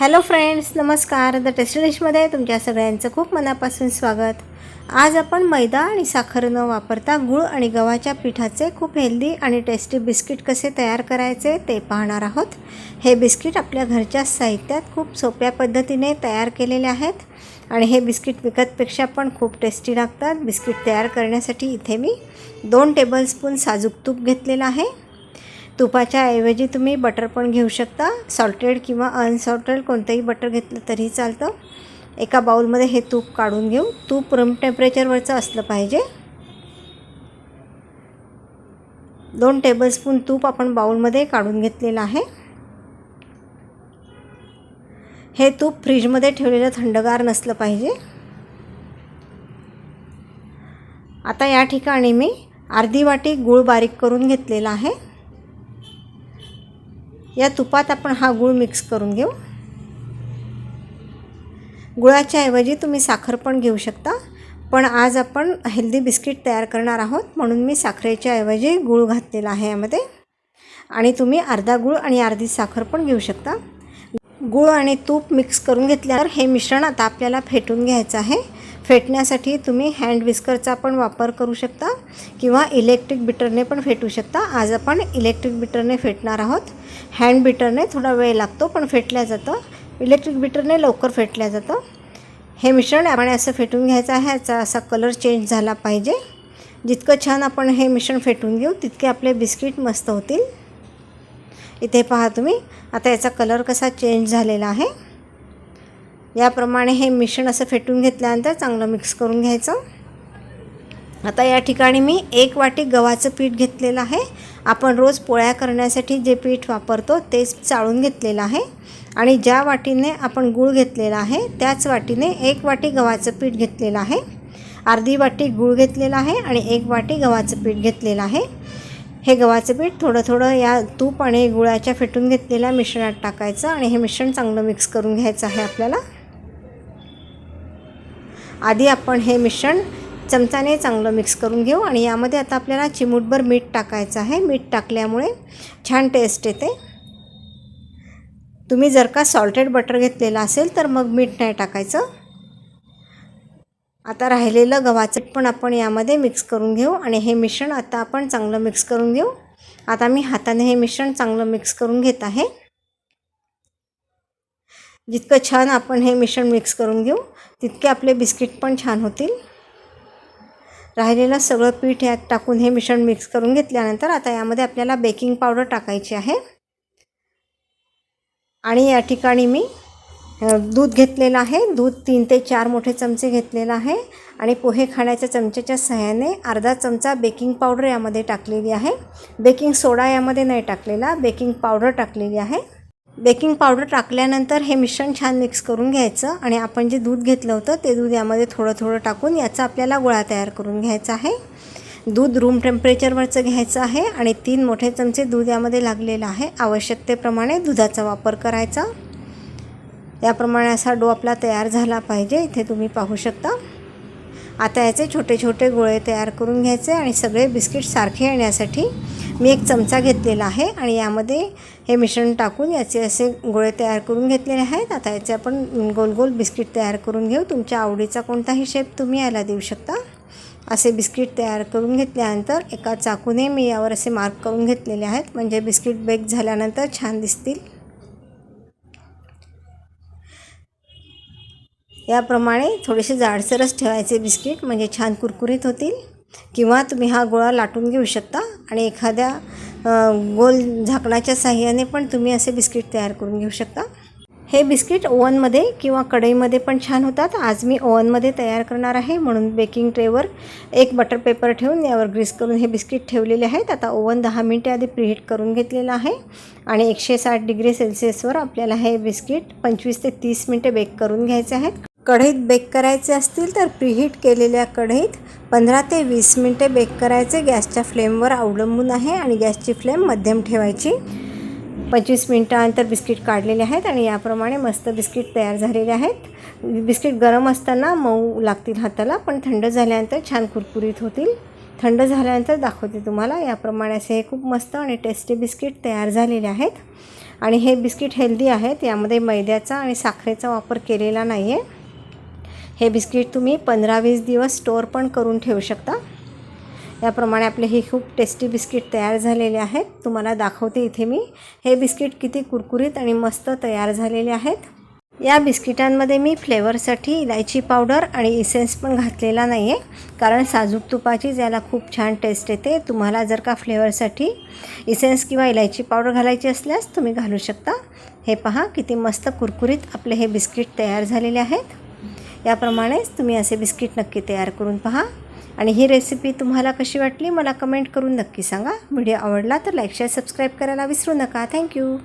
Hello friends नमस्कार. The tasty डिशमध्ये तुमच्या सगळ्यांचं खूप मनापासून स्वागत. आज आपण मैदा आणि साखर न वापरता गूळ आणि गव्हाच्या पिठाचे खूप हेल्दी आणि टेस्टी बिस्किट कसे तयार करायचे ते पाहणार आहोत. हे बिस्किट आपल्या घरच्या साहित्यात खूप सोप्या पद्धतीने तयार केलेले आहेत आणि हे बिस्किट विकतपेक्षा पण खूप टेस्टी लागतात. बिस्किट तयार करण्यासाठी इथे मी दोन टेबलस्पून साजूक तूप घेतलेलं आहे. तुपाच्या ऐवजी तुम्ही बटर पण घेऊ शकता. सॉल्टेड किंवा अनसॉल्टेड कोणतंही बटर घेतलं तरीही चालतं. एका बाउलमध्ये हे तूप काढून घेऊ. तूप रूम टेम्परेचरवरचं असलं पाहिजे. दोन टेबलस्पून तूप आपण बाउलमध्ये काढून घेतलेलं आहे. हे तूप फ्रीजमध्ये ठेवलेलं थंडगार नसलं पाहिजे. आता या ठिकाणी मी अर्धी वाटी गूळ बारीक करून घेतलेला आहे. या तुपात आपण हा गूळ मिक्स करून घेऊ. गुळाच्या ऐवजी तुम्ही साखर पण घेऊ शकता. पण आज आपण हेल्दी बिस्किट तयार करणार आहोत. म्हणून मी साखरेच्या ऐवजी गूळ घातलेला आहे यामध्ये. आणि तुम्ही अर्धा गूळ आणि अर्धी साखर पण घेऊ शकता. गूळ आणि तूप मिक्स करून घेतल्यावर हे मिश्रण आता आपल्याला फेटून घ्यायचं आहे. फेटण्यासाठी तुम्ही हँड विस्करचा पण वापर करू शकता किंवा इलेक्ट्रिक बिटरने पण फेटू शकता. आज आपण इलेक्ट्रिक बिटरने फेटणार आहोत. हँड बिटरने थोडा वेळ लागतो पण फेटल्या जातं. इलेक्ट्रिक बिटरने लवकर फेटल्या जातं. हे मिश्रण आपण असं फेटून घ्यायचं आहे. याचा असा कलर चेंज झाला पाहिजे. जितकं छान आपण हे मिश्रण फेटून घेऊ तितके आपले बिस्किट मस्त होतील. इथे पहा तुम्ही. आता याचा कलर कसा चेंज झालेला आहे. याप्रमाणे हे मिश्रण असं फेटून घेतल्यानंतर चांगलं मिक्स करून घ्यायचं. आता या ठिकाणी मी एक वाटी गव्हाचं पीठ घेतलेलं आहे. आपण रोज पोळ्या करण्यासाठी जे पीठ वापरतो तेच चाळून घेतलेलं आहे. आणि ज्या वाटीने आपण गूळ घेतलेला आहे त्याच वाटीने एक वाटी गव्हाचं पीठ घेतलेलं आहे. अर्धी वाटी गूळ घेतलेला आहे आणि एक वाटी गव्हाचं पीठ घेतलेलं आहे. हे गव्हाचं पीठ थोडं थोडं या तूप आणि गुळाच्या फेटून घेतलेल्या मिश्रणात टाकायचं आणि हे मिश्रण चांगलं मिक्स करून घ्यायचं आहे आपल्याला. आधी आपण हे मिश्रण चमचाने चांगलं मिक्स करून घेऊ आणि यामध्ये आता आपल्याला चिमूटभर मीठ टाकायचं आहे. मीठ टाकल्यामुळे छान टेस्ट येते. तुम्ही जर का सॉल्टेड बटर घेतलेलं असेल तर मग मीठ नाही टाकायचं. आता राहिलेलं गव्हाचं पण आपण यामध्ये मिक्स करून घेऊ आणि हे मिश्रण आता आपण चांगलं मिक्स करून घेऊ. आता मी हाताने हे मिश्रण चांगलं मिक्स करून घेत आहे. जितकं छान आपण हे मिश्रण मिक्स करून घेऊ तितके आपले बिस्किट पण छान होतील. राहिलेलं सगळं पीठ यात टाकून हे मिश्रण मिक्स करून घेतल्यानंतर आता यामध्ये आपल्याला बेकिंग पावडर टाकायची आहे. आणि या ठिकाणी मी दूध घेतलेलं आहे. दूध तीन ते चार मोठे चमचे घेतलेलं आहे. आणि पोहे खाण्याच्या चमच्याच्या सहाय्याने अर्धा चमचा बेकिंग पावडर यामध्ये टाकलेली आहे. बेकिंग सोडा यामध्ये नाही टाकलेला बेकिंग पावडर टाकलेली आहे. बेकिंग पावडर टाकल्यानंतर हे मिश्रण छान मिक्स करून घ्यायचं आणि आपण जे दूध घेतलं होतं ते दूध यामध्ये थोडं थोडं टाकून याचा आपल्याला गोळा तयार करून घ्यायचा आहे. दूध रूम टेम्परेचरवरचं घ्यायचं आहे आणि तीन मोठे चमचे दूध यामध्ये लागलेलं आहे. आवश्यकतेप्रमाणे दुधाचा वापर करायचा. याप्रमाणे असा डो आपला तयार झाला पाहिजे. इथे तुम्ही पाहू शकता. आता याचे छोटे छोटे गोळे तयार करून घ्यायचे आणि सगळे बिस्किट सारखे येण्यासाठी मी एक चमचा घेतलेला आहे आणि यामध्ये हे मिश्रण टाकून याचे असे गोळे तयार करून घेतलेले आहेत. आता याचे आपण गोल गोल बिस्किट तयार करून घेऊ. तुमच्या आवडीचा कोणताही शेप तुम्ही याला देऊ शकता. असे बिस्किट तयार करून घेतल्यानंतर एका चाकूने मी यावर असे मार्क करून घेतलेले आहेत. म्हणजे बिस्किट बेक झाल्यानंतर छान दिसतील. याप्रमाणे थोडेसे जाडसरच ठेवायचे बिस्किट. म्हणजे छान कुरकुरीत होतील. किंवा तुम्ही हा गोळा लाटून घेऊ शकता आणि एखाद्या गोल झाकणाच्या साह्याने पण तुम्ही असे बिस्किट तयार करून घेऊ शकता. हे बिस्किट ओवनमध्ये किंवा कढईमध्ये पण छान होतात. आज मी ओवनमध्ये तयार करणार आहे. म्हणून बेकिंग ट्रेवर एक बटर पेपर ठेवून यावर ग्रीस करून हे बिस्किट ठेवलेले आहेत. आता ओव्हन दहा मिनटे आधी प्रीहीट करून घेतलेलं आहे आणि एकशे साठ डिग्री सेल्सिअसवर आपल्याला हे बिस्किट पंचवीस ते तीस मिनटे बेक करून घ्यायचे आहेत. कढईत बेक करायचे असतील तर प्रीहीट केलेल्या कढईत पंधरा ते वीस मिनटे बेक करायचे. गॅसच्या फ्लेमवर अवलंबून आहे आणि गॅसची फ्लेम मध्यम ठेवायची. पंचवीस मिनटानंतर बिस्किट काढलेले आहेत आणि याप्रमाणे मस्त बिस्किट तयार झालेले आहेत. बिस्किट गरम असताना मऊ लागतील हाताला पण थंड झाल्यानंतर छान कुरकुरीत होतील. थंड झाल्यानंतर दाखवते तुम्हाला. याप्रमाणे असे हे खूप मस्त आणि टेस्टी बिस्किट तयार झालेले आहेत. आणि हे बिस्किट हेल्दी आहेत. यामध्ये मैद्याचा आणि साखरेचा वापर केलेला नाही आहे हे बिस्किट तुम्ही पंधरा वीस दिवस स्टोअर पण करून ठेवू शकता. याप्रमाणे आपले हे खूप टेस्टी बिस्किट तयार झालेले आहेत. तुम्हाला दाखवते इथे मी. हे बिस्किट किती कुरकुरीत आणि मस्त तयार झालेले आहेत. या बिस्किटांमध्ये मी फ्लेवरसाठी इलायची पावडर आणि इसेन्स पण घातलेला नाही आहे कारण साजूक तुपाचीच याला खूप छान टेस्ट येते तुम्हाला जर का फ्लेवरसाठी इसेन्स किंवा इलायची पावडर घालायची असल्यास तुम्ही घालू शकता. हे पहा किती मस्त कुरकुरीत आपले हे बिस्किट तयार झालेले आहेत. याप्रमाणेच तुम्ही असे बिस्किट नक्की तयार करून पहा. आणि ही रेसिपी तुम्हाला कशी वाटली मला कमेंट करून नक्की सांगा. व्हिडिओ आवडला तर लाईक शेअर सबस्क्राईब करायला विसरू नका. थँक्यू